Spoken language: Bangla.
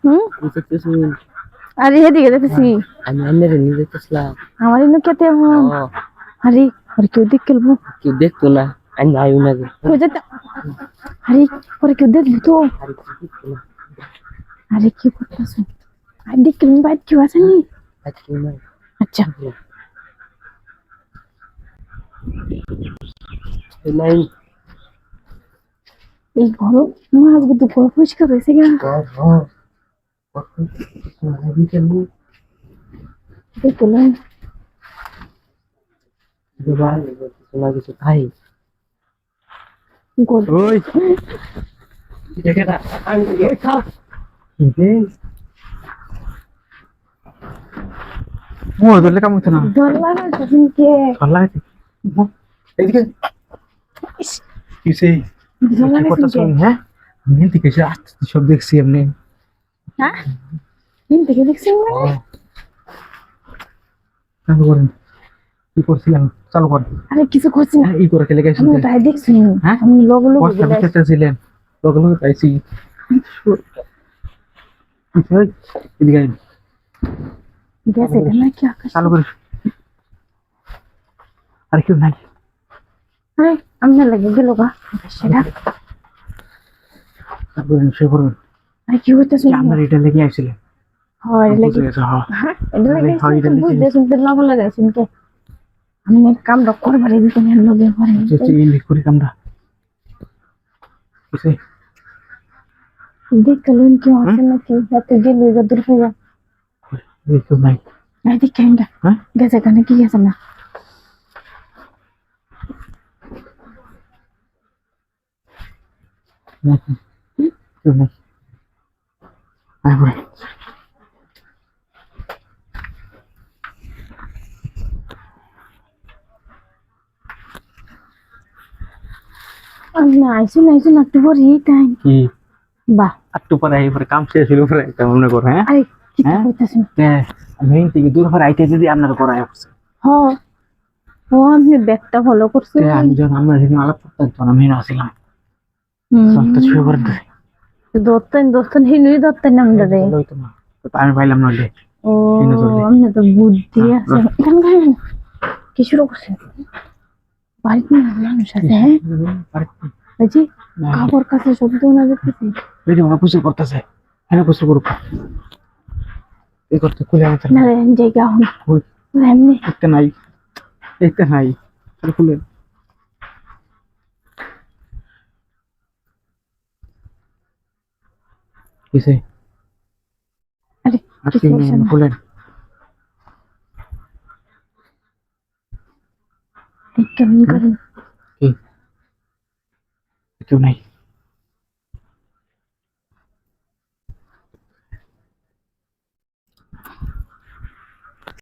হুম আরে এদিকে দেখতেছি আমি আন্নের নিয়ে দেখতেছিলাম আমার ইনো কেতে হন আরে আর কেউ দেখ খেলব কেউ দেখতো না আমি আয়ু না কেউ আরে দেখলি তো আরে কি না করতেছ আর দেখ কেমন বাইর কেউ আজ আচ্ছা নাই এই ঘর মাছগুলো ঘর পরিষ্কার হয়েছে না এদিকে ইস, কিসে ডর কি লাগাচ্ছে করতেছ শুনকে হ্যাঁ আমি এদিকে এসে আসতে সব দেখছি এমনি হ্যাঁ দিন থেকে দেখছি মানে চালু করেন কি করছিলাম চালু করেন আরে কিছু করছি না এই করে খেলে গেছি আমি তাই দেখছি হ্যাঁ? আমি লগে লগে বস্তা গেলে বিকেতে ছিলেন লগে লগে পাইছি ওই, এদিকে আইন। গেছে না কি আকাশ চালু করে আর কেউ নাই আরে আমি না লাগে গেল গা সেটা তারপরে শুয়ে পড়বেন আরে কি হইতেছে কি আপনার এটা লেগে আইছিলেন হয় বুঝে লাগে গেছে হ্যাঁ হ্যাঁ এটা লাগে হয়, এটা লেগে বুঝতে শুনতে লগে লাগে শুনকে আমি কাম রক করবার দিতে না লগে পারে হচ্ছে এই লিখুরি কামটা কিসে দেখ কালুন কি আছে না কি হাতে গেল এগা দূর হয়ে যা এই কেউ নাই আই দেখ কেনটা হ্যাঁ গেছে কানে কি গেছে না নাকি কেউ নাই আয় পড়ে আমি না আইসু না আইসু না একটু পরে এই টাইম কি বাহ একটু পরে আই পরে কাম শেষ হইল পরে একটা মনে করো হ্যাঁ আরে কি হ্যাঁ? করতেছ তে আমি এই থেকে দূর পরে আইতে যদি আপনার করাই হচ্ছে হ ও আমি ব্যাগটা ফলো করছি তে আমি যখন আমরা সেদিন আলাপ করতাম তখন আমি আসছিলাম হিনুই আমরা রে। আমি পাইলাম না। ও আমি তো বুদ্ধি আছে। কেন কেন কি শুরু করছে বাড়িতে না মানুষ আছে হ্যাঁ? কাপড় কাছে শব্দ না দেখতেছি এই যে ওরা করতেছে। হ্যাঁ করুক। এই করতে খুলে আনতে না। রে জায়গা হন। এমনি। একটা নাই। একটা নাই। খুলে কিসে আরে না। খুলেন কেমন করে। কি? কেউ নাই।